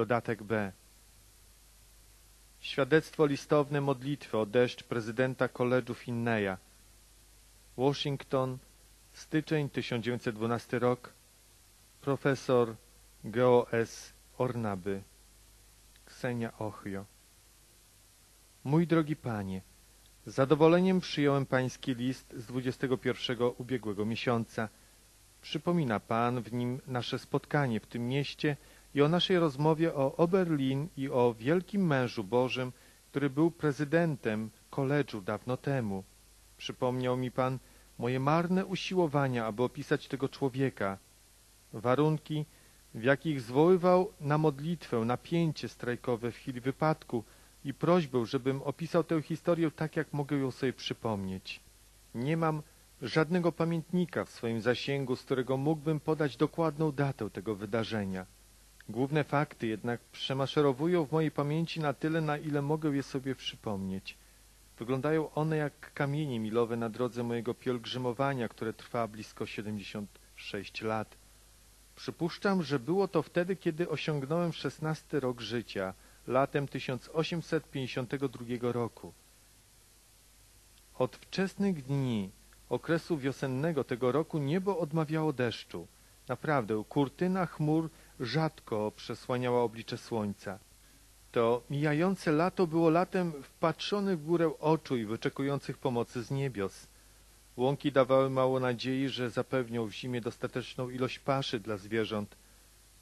Dodatek B. Świadectwo listowne modlitwy o deszcz prezydenta koledżu Finneya. Washington, styczeń 1912 rok. Profesor Geo S. Ornaby. Ksenia Ochio. Mój drogi panie, z zadowoleniem przyjąłem pański list z 21 ubiegłego miesiąca. Przypomina pan w nim nasze spotkanie w tym mieście i o naszej rozmowie o Oberlin i o wielkim mężu Bożym, który był prezydentem koledżu dawno temu. Przypomniał mi pan moje marne usiłowania, aby opisać tego człowieka, warunki, w jakich zwoływał na modlitwę napięcie strajkowe w chwili wypadku i prośbę, żebym opisał tę historię tak, jak mogę ją sobie przypomnieć. Nie mam żadnego pamiętnika w swoim zasięgu, z którego mógłbym podać dokładną datę tego wydarzenia. Główne fakty jednak przemaszerowują w mojej pamięci na tyle, na ile mogę je sobie przypomnieć. Wyglądają one jak kamienie milowe na drodze mojego pielgrzymowania, które trwa blisko 76 lat. Przypuszczam, że było to wtedy, kiedy osiągnąłem szesnasty rok życia, latem 1852 roku. Od wczesnych dni okresu wiosennego tego roku niebo odmawiało deszczu. Naprawdę, kurtyna chmur rzadko przesłaniała oblicze słońca. To mijające lato było latem wpatrzonych w górę oczu i wyczekujących pomocy z niebios. Łąki dawały mało nadziei, że zapewnią w zimie dostateczną ilość paszy dla zwierząt.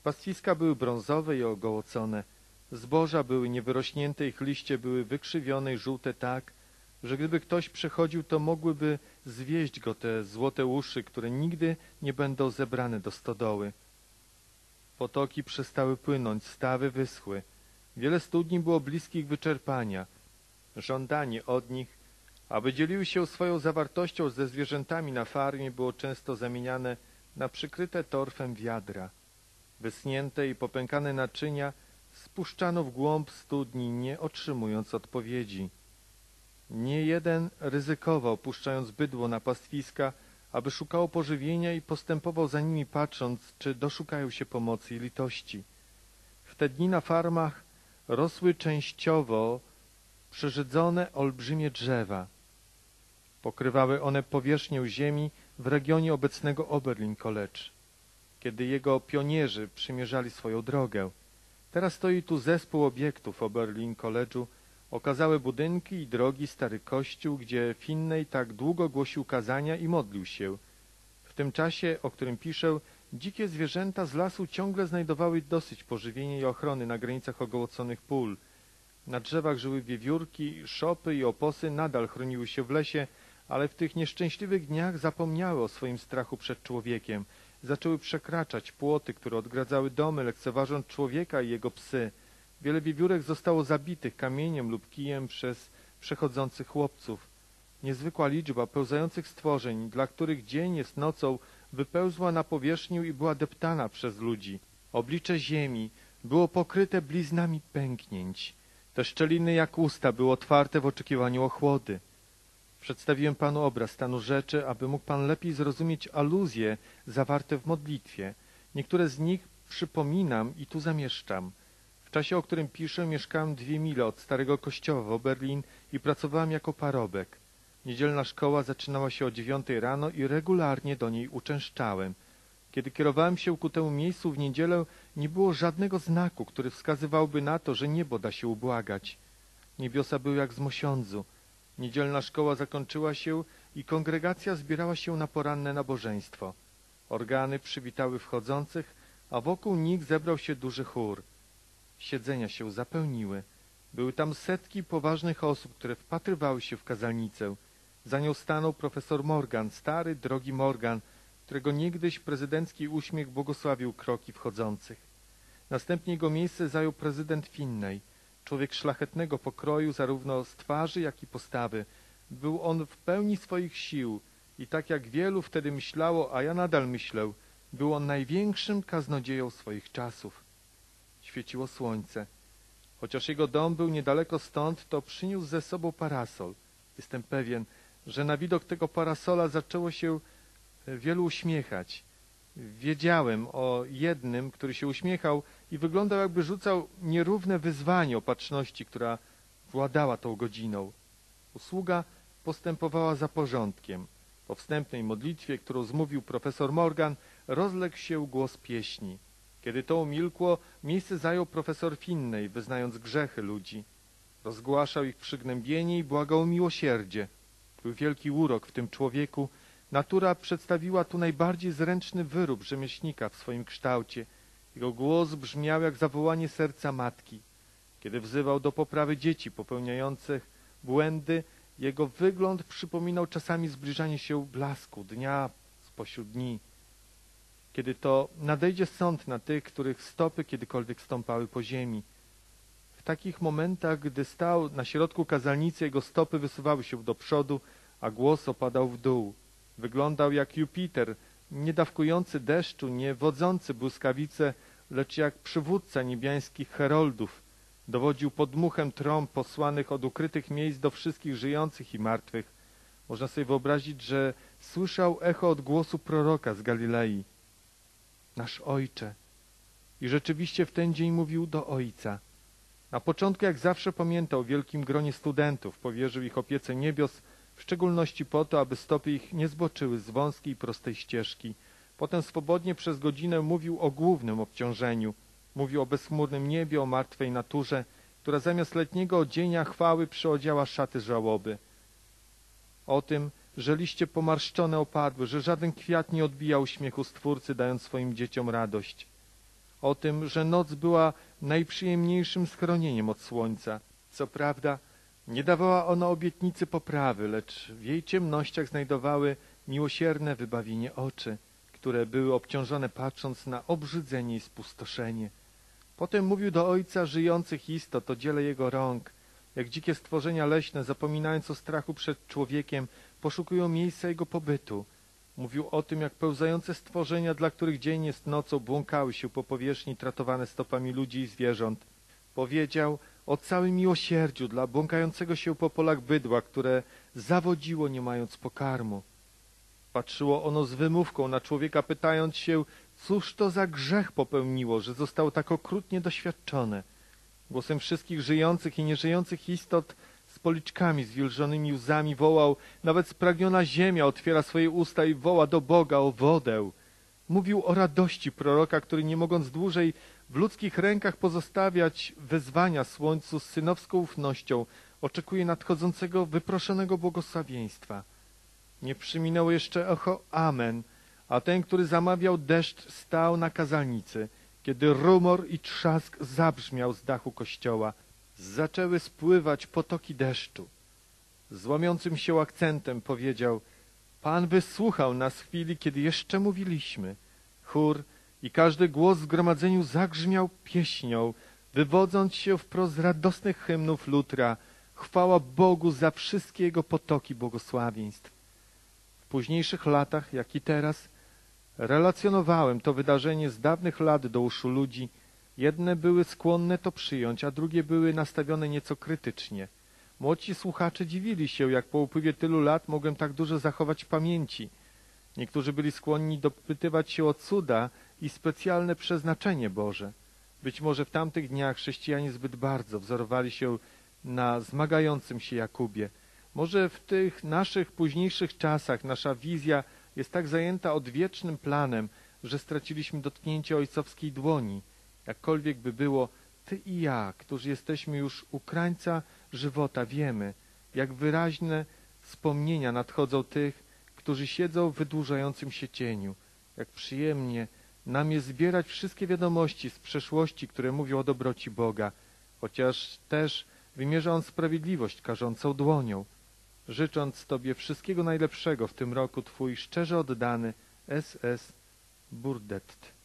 Pastwiska były brązowe i ogołocone. Zboża były niewyrośnięte, ich liście były wykrzywione i żółte tak, że gdyby ktoś przechodził, to mogłyby zwieść go te złote uszy, które nigdy nie będą zebrane do stodoły. Potoki przestały płynąć, stawy wyschły. Wiele studni było bliskich wyczerpania. Żądanie od nich, aby dzieliły się swoją zawartością ze zwierzętami na farmie, było często zamieniane na przykryte torfem wiadra. Wysnięte i popękane naczynia spuszczano w głąb studni, nie otrzymując odpowiedzi. Nie jeden ryzykował, puszczając bydło na pastwiska, aby szukało pożywienia i postępował za nimi patrząc, czy doszukają się pomocy i litości. W te dni na farmach rosły częściowo przerzedzone olbrzymie drzewa. Pokrywały one powierzchnię ziemi w regionie obecnego Oberlin College, kiedy jego pionierzy przymierzali swoją drogę. Teraz stoi tu zespół obiektów Oberlin College'u, okazałe budynki i drogi, stary kościół, gdzie Finney tak długo głosił kazania i modlił się. W tym czasie, o którym piszę, dzikie zwierzęta z lasu ciągle znajdowały dosyć pożywienia i ochrony na granicach ogołoconych pól. Na drzewach żyły wiewiórki, szopy i oposy nadal chroniły się w lesie, ale w tych nieszczęśliwych dniach zapomniały o swoim strachu przed człowiekiem. Zaczęły przekraczać płoty, które odgradzały domy, lekceważąc człowieka i jego psy. Wiele wiewiórek zostało zabitych kamieniem lub kijem przez przechodzących chłopców. Niezwykła liczba pełzających stworzeń, dla których dzień jest nocą, wypełzła na powierzchnię i była deptana przez ludzi. Oblicze ziemi było pokryte bliznami pęknięć. Te szczeliny jak usta były otwarte w oczekiwaniu ochłody. Przedstawiłem panu obraz stanu rzeczy, aby mógł pan lepiej zrozumieć aluzje zawarte w modlitwie. Niektóre z nich przypominam i tu zamieszczam. W czasie, o którym piszę, mieszkałem dwie mile od starego kościoła w Oberlin i pracowałem jako parobek. Niedzielna szkoła zaczynała się o dziewiątej rano i regularnie do niej uczęszczałem. Kiedy kierowałem się ku temu miejscu w niedzielę, nie było żadnego znaku, który wskazywałby na to, że niebo da się ubłagać. Niebiosa były jak z mosiądzu. Niedzielna szkoła zakończyła się i kongregacja zbierała się na poranne nabożeństwo. Organy przywitały wchodzących, a wokół nich zebrał się duży chór. Siedzenia się zapełniły. Były tam setki poważnych osób, które wpatrywały się w kazalnicę. Za nią stanął profesor Morgan, stary, drogi Morgan, którego niegdyś prezydencki uśmiech błogosławił kroki wchodzących. Następnie jego miejsce zajął prezydent Finney, człowiek szlachetnego pokroju zarówno z twarzy, jak i postawy. Był on w pełni swoich sił i tak jak wielu wtedy myślało, a ja nadal myślę, był on największym kaznodzieją swoich czasów. Świeciło słońce. Chociaż jego dom był niedaleko stąd, to przyniósł ze sobą parasol. Jestem pewien, że na widok tego parasola zaczęło się wielu uśmiechać. Wiedziałem o jednym, który się uśmiechał i wyglądał jakby rzucał nierówne wyzwanie opatrzności, która władała tą godziną. Usługa postępowała za porządkiem. Po wstępnej modlitwie, którą zmówił profesor Morgan, rozległ się głos pieśni. Kiedy to umilkło, miejsce zajął profesor Finney, wyznając grzechy ludzi. Rozgłaszał ich przygnębienie i błagał o miłosierdzie. Był wielki urok w tym człowieku. Natura przedstawiła tu najbardziej zręczny wyrób rzemieślnika w swoim kształcie. Jego głos brzmiał jak zawołanie serca matki. Kiedy wzywał do poprawy dzieci popełniających błędy, jego wygląd przypominał czasami zbliżanie się blasku dnia spośród dni. Kiedy to nadejdzie sąd na tych, których stopy kiedykolwiek stąpały po ziemi. W takich momentach, gdy stał na środku kazalnicy, jego stopy wysuwały się do przodu, a głos opadał w dół. Wyglądał jak Jupiter, nie dawkujący deszczu, nie wodzący błyskawice, lecz jak przywódca niebiańskich heroldów. Dowodził podmuchem trąb posłanych od ukrytych miejsc do wszystkich żyjących i martwych. Można sobie wyobrazić, że słyszał echo odgłosu proroka z Galilei. Nasz Ojcze. I rzeczywiście w ten dzień mówił do Ojca. Na początku, jak zawsze, pamiętał o wielkim gronie studentów, powierzył ich opiece niebios, w szczególności po to, aby stopy ich nie zboczyły z wąskiej, prostej ścieżki. Potem swobodnie przez godzinę mówił o głównym obciążeniu. Mówił o bezchmurnym niebie, o martwej naturze, która zamiast letniego odzienia chwały przyodziała szaty żałoby. O tym, że liście pomarszczone opadły, że żaden kwiat nie odbijał śmiechu Stwórcy, dając swoim dzieciom radość. O tym, że noc była najprzyjemniejszym schronieniem od słońca. Co prawda, nie dawała ona obietnicy poprawy, lecz w jej ciemnościach znajdowały miłosierne wybawienie oczy, które były obciążone patrząc na obrzydzenie i spustoszenie. Potem mówił do ojca żyjących istot o dziele jego rąk, jak dzikie stworzenia leśne, zapominając o strachu przed człowiekiem, poszukują miejsca jego pobytu. Mówił o tym, jak pełzające stworzenia, dla których dzień jest nocą, błąkały się po powierzchni tratowane stopami ludzi i zwierząt. Powiedział o całym miłosierdziu dla błąkającego się po polach bydła, które zawodziło nie mając pokarmu. Patrzyło ono z wymówką na człowieka, pytając się, cóż to za grzech popełniło, że zostało tak okrutnie doświadczone. Głosem wszystkich żyjących i nieżyjących istot z policzkami zwilżonymi łzami wołał, nawet spragniona ziemia otwiera swoje usta i woła do Boga o wodę. Mówił o radości proroka, który nie mogąc dłużej w ludzkich rękach pozostawiać wezwania słońcu z synowską ufnością, oczekuje nadchodzącego wyproszonego błogosławieństwa. Nie przyminęło jeszcze echo Amen, a ten, który zamawiał deszcz, stał na kazalnicy, kiedy rumor i trzask zabrzmiał z dachu kościoła. Zaczęły spływać potoki deszczu. Z łamiącym się akcentem powiedział Pan wysłuchał nas w chwili, kiedy jeszcze mówiliśmy. Chór i każdy głos w zgromadzeniu zagrzmiał pieśnią, wywodząc się wprost z radosnych hymnów lutra. Chwała Bogu za wszystkie Jego potoki błogosławieństw. W późniejszych latach, jak i teraz, relacjonowałem to wydarzenie z dawnych lat do uszu ludzi. Jedne były skłonne to przyjąć, a drugie były nastawione nieco krytycznie. Młodsi słuchacze dziwili się, jak po upływie tylu lat mogłem tak dużo zachować pamięci. Niektórzy byli skłonni dopytywać się o cuda i specjalne przeznaczenie Boże. Być może w tamtych dniach chrześcijanie zbyt bardzo wzorowali się na zmagającym się Jakubie. Może w tych naszych późniejszych czasach nasza wizja jest tak zajęta odwiecznym planem, że straciliśmy dotknięcie ojcowskiej dłoni. Jakkolwiek by było, ty i ja, którzy jesteśmy już u krańca żywota, wiemy, jak wyraźne wspomnienia nadchodzą tych, którzy siedzą w wydłużającym się cieniu. Jak przyjemnie nam jest zbierać wszystkie wiadomości z przeszłości, które mówią o dobroci Boga, chociaż też wymierza On sprawiedliwość karzącą dłonią. Życząc Tobie wszystkiego najlepszego w tym roku, Twój szczerze oddany S.S. Burdet.